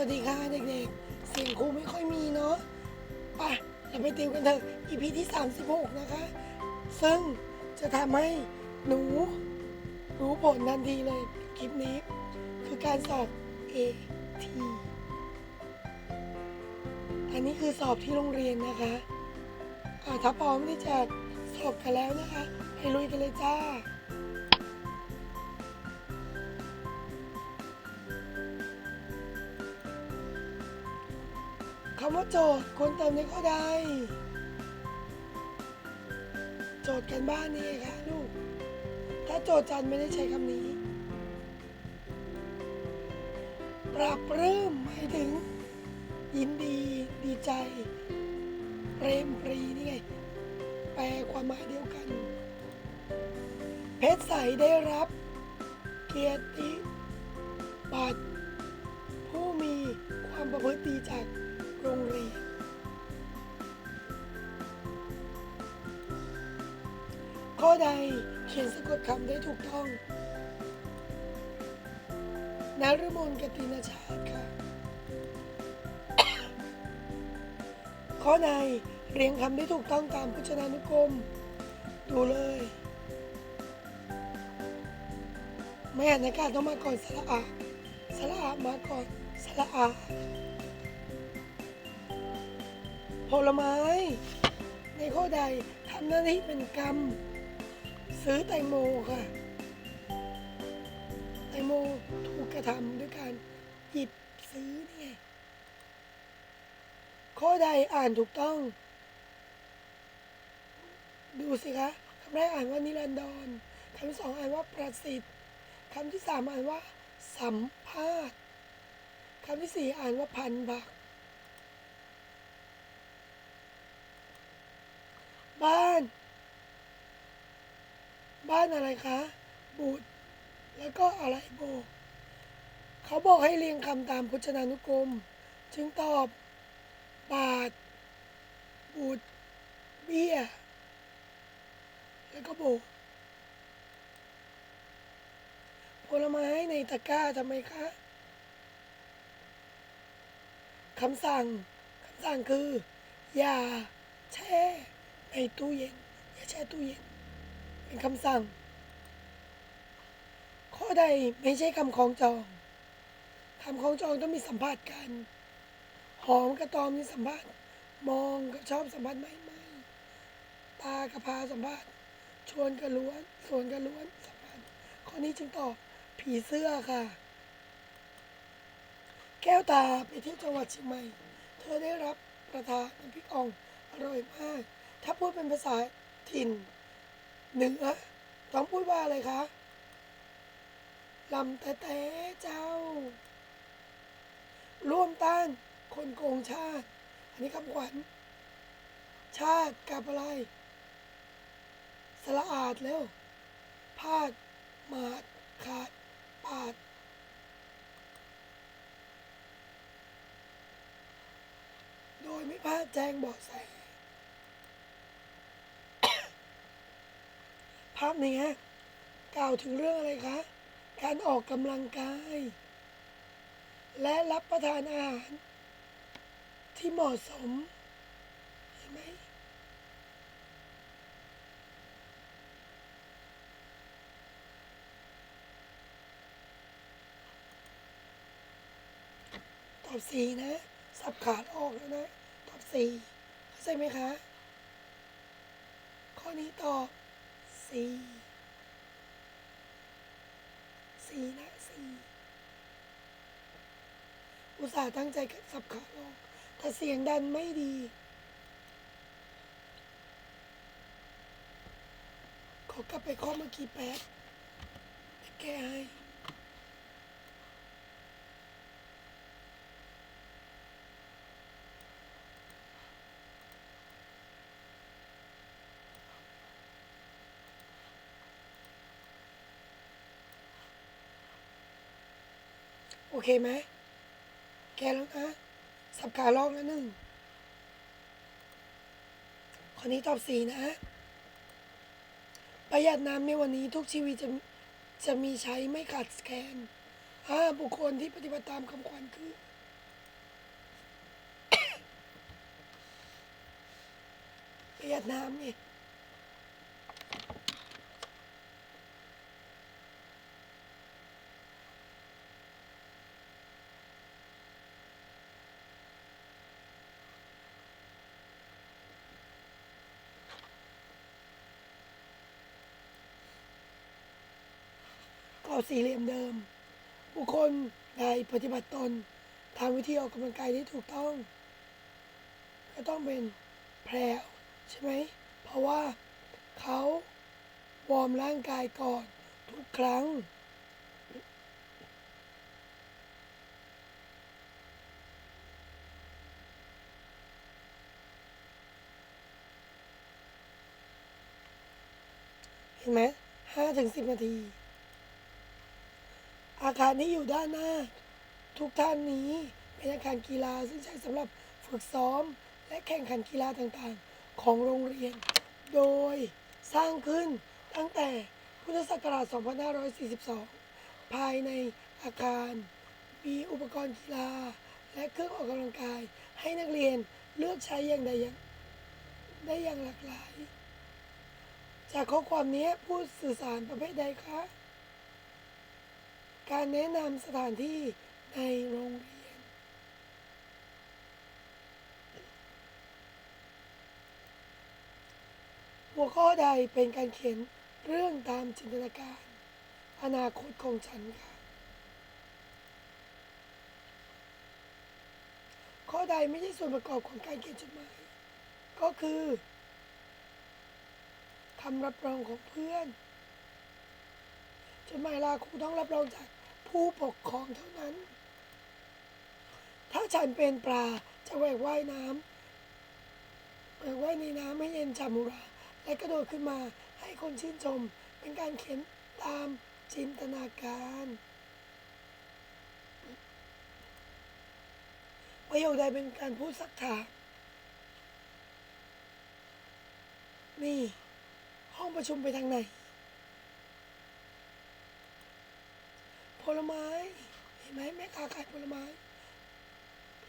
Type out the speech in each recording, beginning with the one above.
วัสดีค่ะเด็กๆ เสียงครูไม่ค่อยมีเนาะไปเราไปติวกันเถอะ EP ที่ 36 นะคะ ซึ่งจะทำให้หนูรู้ผลทันทีเลยคลิปนี้ คือการสอบ AT อันนี้คือสอบที่โรงเรียนนะคะอ่าถ้าพร้อมที่จะสอบกันแล้วนะคะไปลุยกันเลยจ้า โจทย์ควรเติมในข้อใด โจทย์กันบ้านนี่ไงคะลูก ถ้าโจทย์จันไม่ได้ใช้คำนี้ ปรับเริ่มหมายถึง ยินดีดีใจเปรมปรีนี่ไง แปลความหมายเดียวกัน เพชรใสได้รับ เกียรติบัตรผู้มีความประพฤติดีจาก โรงรีข้อใดเขียนสะกดคำได้ถูกต้องนารมนกตินาชาติค่ะ ข้อใดเรียงคำได้ถูกต้องตามพจนานุกรม ดูเลย ไม่อ่านอากาศต้องมาก่อนสระอาสระอามาก่อนสระอา ผลไม้ ในข้อใดทำหน้าที่เป็นกรรม ซื้อแตงโมค่ะ แตงโมถูกกระทำด้วยการหยิบซื้อนี่ไงข้อใดอ่านถูกต้อง ดูสิคะคำแรกอ่านว่านิรันดรคำที่สองอ่านว่าประสิทธิ์คำที่สามอ่านว่า สัมภาษณ์คำที่สี่อ่านว่าพันบัก บ้าน บ้านอะไรคะบุตรแล้วก็อะไรโบ เขาบอกให้เรียงคำตามพจนานุกรม จึงตอบ บาทบุตรเบี้ย แล้วก็โบกผลไม้ในตะกร้าทำไมคะคำสั่งคำสั่งคือ อย่าแช่ในตู้เย็น อย่าแช่ตู้เย็น เป็นคำสั่ง ข้อใดไม่ใช่คำคล้องจองคำคล้องจองต้องมีสัมผัสกันหอมกับตอมมีสัมผัสมองกับชอบสัมผัสไม่ไม่ตากับพาสัมผัสชวนกับล้วนสวนกับล้วนสัมผัสข้อนี้จึงตอบผีเสื้อค่ะ แก้วตาไปเที่ยวจังหวัดเชียงใหม่ เธอได้รับประทานน้ำพริกอ่องอร่อยมาก ถ้าพูดเป็นภาษาถิ่น หนือต้องพูดว่าอะไรคะลำแต่แต่เจ้า ร่วมต้านคนโกงชาติ อันนี้คำขวัญ ชาติกับอะไร สละอาดแล้วพาดมาดขาดปาดโดยไม่พลาดแจ้งเบาะแส ภาพนี้กล่าวถึงเรื่องอะไรคะ การออกกำลังกาย และรับประทานอาหาร ที่เหมาะสม เห็นไหมตอบสี่นะ สับขาดออกแล้วนะ ตอบสี่เข้าใจไหมคะ ข้อนี้ตอบ สี่สี่นะสี่อุตส่าห์ตั้งใจสับขาออกแต่เสียงดันไม่ดี ขอกลับไปข้อเมื่อกี้แป๊บแก้ให้ โอเคไหม แกแล้วนะ สับขาลองแล้วหนึ่ง คนนี้ตอบสี่นะ ประหยัดน้ำในวันนี้ทุกชีวิตจะจะมีใช้ไม่ขาดแคลนอ่าบุคคลที่ปฏิบัติตามคำควรคือประหยัดน้ำไง สี่เหลี่ยมเดิม บุคคลใดปฏิบัติตนทางวิธีออกกำลังกายที่ถูกต้อง ก็ต้องเป็นแพรวใช่ไหม เพราะว่าเขาวอร์มร่างกายก่อนทุกครั้ง เห็นไหมห้าถึงสิบนาที อาคารนี้อยู่ด้านหน้า ทุกท่านนี้เป็นอาคารกีฬาซึ่งใช้สำหรับฝึกซ้อม และแข่งขันกีฬาต่างๆ ของโรงเรียน โดยสร้างขึ้นตั้งแต่พุทธศักราช 2542 ภายในอาคาร มีอุปกรณ์กีฬา และเครื่องออกกำลังกาย ให้นักเรียนเลือกใช้อย่างใดอย่างได้อย่างหลากหลาย จากข้อความนี้พูดสื่อสารประเภทใดคะ การแนะนำสถานที่ในโรงเรียน หัวข้อใดเป็นการเขียนเรื่องตามจินตนาการ อนาคตของฉันค่ะ ข้อใดไม่ใช่ส่วนประกอบของการเขียนจดหมาย ก็คือคำรับรองของเพื่อนจดหมายลาครูต้องรับรองจาก ผู้ปกครองเท่านั้น ถ้าฉันเป็นปลาจะแหวกว่ายน้ำแหวกว่ายในน้ำให้เย็นจามุรา และกระโดดขึ้นมาให้คนชื่นชม เป็นการเขียนตามจินตนาการ ประโยคใดเป็นการพูดสักถามนี่ ห้องประชุมไปทางไหน ผ ลไม้ เห็นไหมแม่ค้าขายผลไม้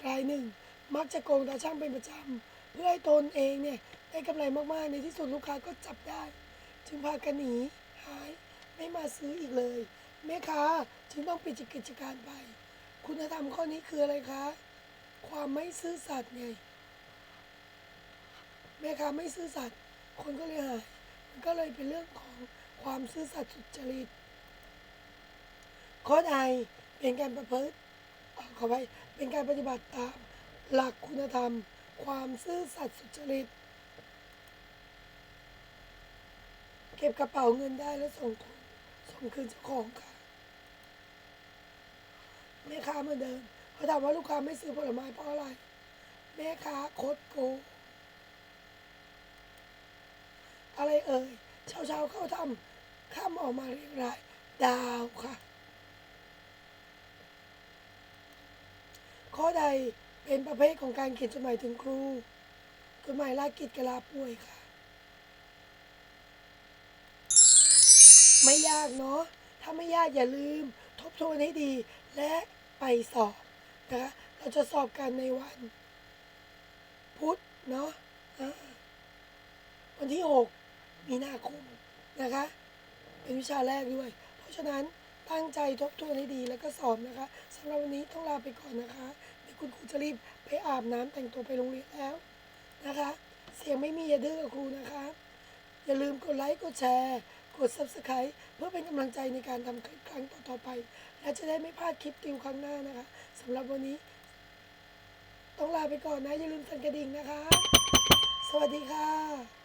รายหนึ่ง มักจะโกงตาช่างเป็นประจำ เพื่อให้ตนเองเนี่ยได้กำไรมากๆ ในที่สุดลูกค้าก็จับได้ จึงพากันหนีหายไม่มาซื้ออีกเลย แม่ค้าจึงต้องปิดกิจการไป คุณธรรมข้อนี้คืออะไรคะ ความไม่ซื่อสัตย์ไงแม่ค้าไม่ซื่อสัตย์คนก็เลยหายมันก็เลยเป็นเรื่องของความซื่อสัตย์สุจริต ข้อใดเป็นการประพฤติอ่าขอไปเป็นการปฏิบัติตามหลักคุณธรรม ความซื่อสัตย์สุจริต เก็บกระเป๋าเงินได้และส่งคืนส่งคืนเจ้าของค่ะแม่ค้าเหมือนเดิมเขาถามว่าลูกค้าไม่ซื้อผลไม้เพราะอะไร แม่ค้าโคดโกงอะไรเอ่ยเช้าเช้าๆเข้าทำข้ามออกมาเรียงราย ดาวค่ะ ข้อใดเป็นประเภทของการเขียนจดหมายถึงครู จดหมายลากิจกลาป่วยค่ะ ไม่ยากเนาะ ถ้าไม่ยากอย่าลืม ทบทวนให้ดีและไปสอบนะคะเราจะสอบกันในวัน พุธเนาะวันที่ 6 มีนาคมนะคะ เป็นวิชาแรกด้วย เพราะฉะนั้น ตั้งใจทบทวนให้ดีแล้วก็สอบนะคะสำหรับวันนี้ต้องลาไปก่อนนะคะเดี๋ยวคุณครูจะรีบไปอาบน้ำแต่งตัวไปโรงเรียนแล้วนะคะ เสียงไม่มีอย่าดื้อกับครูนะคะ อย่าลืมกดไลค์กดแชร์ กด Subscribe เพื่อเป็นกำลังใจในการทำคลิปครั้งต่อๆไป และจะได้ไม่พลาดคลิปติวครั้งหน้านะคะสำหรับวันนี้ ต้องลาไปก่อนนะอย่าลืมสั่นกระดิ่งนะคะ สวัสดีค่ะ